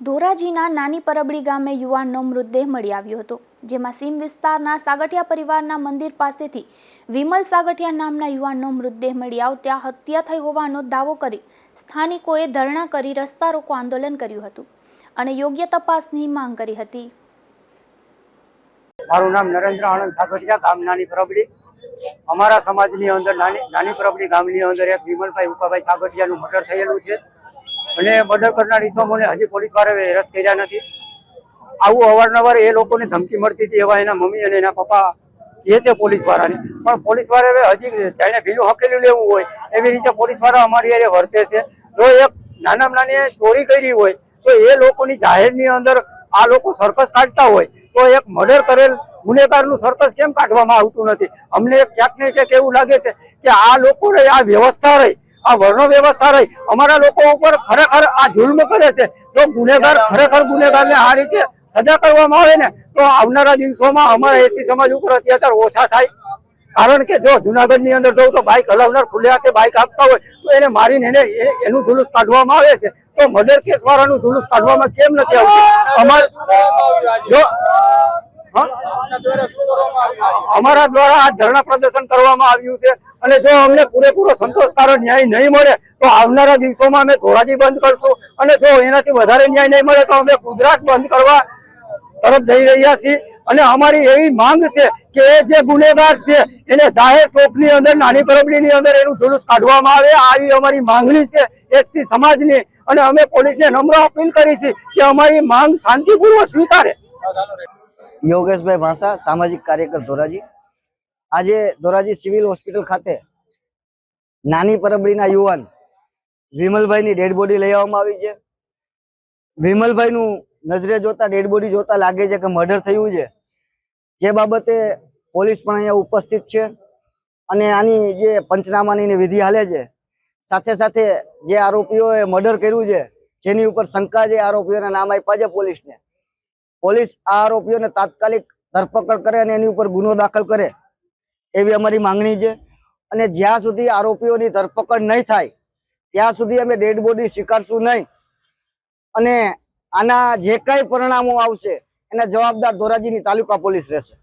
ધોરાજીના નાની પરબડી ગામે યુવાનનો મૃતદેહ મળી આવ્યો હતો, જેમાં સીમ વિસ્તારના સાગઠિયા પરિવારના મંદિર પાસેથી વિમલ સાગઠિયા નામના યુવાનનો મૃતદેહ મળી આવતા હત્યા થઈ હોવાનો દાવો કરી સ્થાનિકોએ ધરણા કરી રસ્તા રોકો આંદોલન કર્યું હતું અને યોગ્ય તપાસની માંગ કરી હતી. મારું નામ નરેન્દ્ર આનંદ સાગઠિયા ગામ નાની પરબડી. અમારા સમાજની અંદર નાની નાની પરબડી ગામની અંદર એક વિમલભાઈ ઉપાભાઈ સાગઠિયાનું મર્ડર થયેલું છે. અને મર્ડર કરનાર ઈસમોને હજી પોલીસ વાળાએ એરેસ્ટ કર્યા નથી. આવું અવારનવાર એ લોકોને ધમકી મળતી હતી એવા એના મમ્મી અને એના પપ્પા કહે છે પોલીસ વાળાને. પણ પોલીસ વાળાએ હજી જાણે ભીલું હકેલું લેવું હોય, એવી રીતે પોલીસવાળા અમારી હારે વર્તે છે. જો એક નાનામાં નાની ચોરી કરી હોય, તો એ લોકોની જાહેરની અંદર આ લોકો સરકસ કાઢતા હોય, તો એક મર્ડર કરેલ ગુનેગારનું સરકસ કેમ કાઢવામાં આવતું નથી? અમને ક્યાંક ને ક્યાંક એવું લાગે છે કે આ લોકો રહી આ વ્યવસ્થા રહી આ વર્ણ વ્યવસ્થા રહી. અમારા લોકો ઉપર ખરેખર આ જુલ્મ કરે છે. જો ગુનેગાર ખરેખર ગુનેગારને આ રીતે સજા કરવામાં આવે ને તો આવનારા દિવસોમાં અમારા એસી સમાજ ઉપર અત્યાચાર ઓછા થાય. કારણ કે જો જુનાગઢની અંદર જવું તો બાઇક હલાવનાર ખુલ્લે હાથે બાઇક આપતા હોય તો એને મારીને એને એનું જુલુસ કાઢવામાં આવે છે. તો મર્ડર કેસ વાળાનું જુલુસ કાઢવામાં કેમ નથી આવતું? અમાર જો? અમારા દ્વારા આ ધરણા પ્રદર્શન કરવામાં આવ્યું છે. અને જો અમને પૂરેપૂરો સંતોષકારક ન્યાય નહીં મળે, તો આવનારા દિવસોમાં અમે ધોરાજી બંધ કરશું. અને જો એનાથી વધારે ન્યાય નહીં મળે, તો અમે ગુજરાત બંધ કરવા તરફ જઈ રહ્યા છીએ. અને અમારી એવી માંગ છે કે એ જે ગુનેગાર છે, એને જાહેર ચોકની અંદર, નાની પરબડીની અંદર એનું જુલુસ કાઢવામાં આવે. આવી અમારી માંગણી છે એસસી સમાજની. અને અમે પોલીસને નમ્ર અપીલ કરી છે કે અમારી માંગ શાંતિપૂર્વક સ્વીકારે. યોગેશભાઈ ભાંસા સામાજિક કાર્યકર ધોરાજી. આજે ધોરાજી સિવિલ હોસ્પિટલ ખાતે નાની પરબડીના યુવાન વિમલભાઈની ડેડ બોડી લઈ આવવામાં આવી છે. વિમલભાઈનું નજરે જોતા, ડેડ બોડી જોતા લાગે છે કે મર્ડર થયું છે. જે બાબતે પોલીસ પણ અહીંયા ઉપસ્થિત છે અને આની જે પંચનામાની વિધિ હાલે છે, સાથે સાથે જે આરોપીઓએ મર્ડર કર્યું છે, જેની ઉપર શંકા જે આરોપીઓના નામ આપ્યા છે પોલીસને. પોલીસ આ આરોપીઓને તાત્કાલિક ધરપકડ કરે અને એની ઉપર ગુનો દાખલ કરે એવી અમારી માંગણી છે. અને જ્યાં સુધી આરોપીઓની ધરપકડ નહીં થાય, ત્યાં સુધી અમે ડેડ બોડી સ્વીકારશું નહીં. અને આના જે કઈ પરિણામો આવશે, એના જવાબદાર ધોરાજીની તાલુકા પોલીસ રહેશે.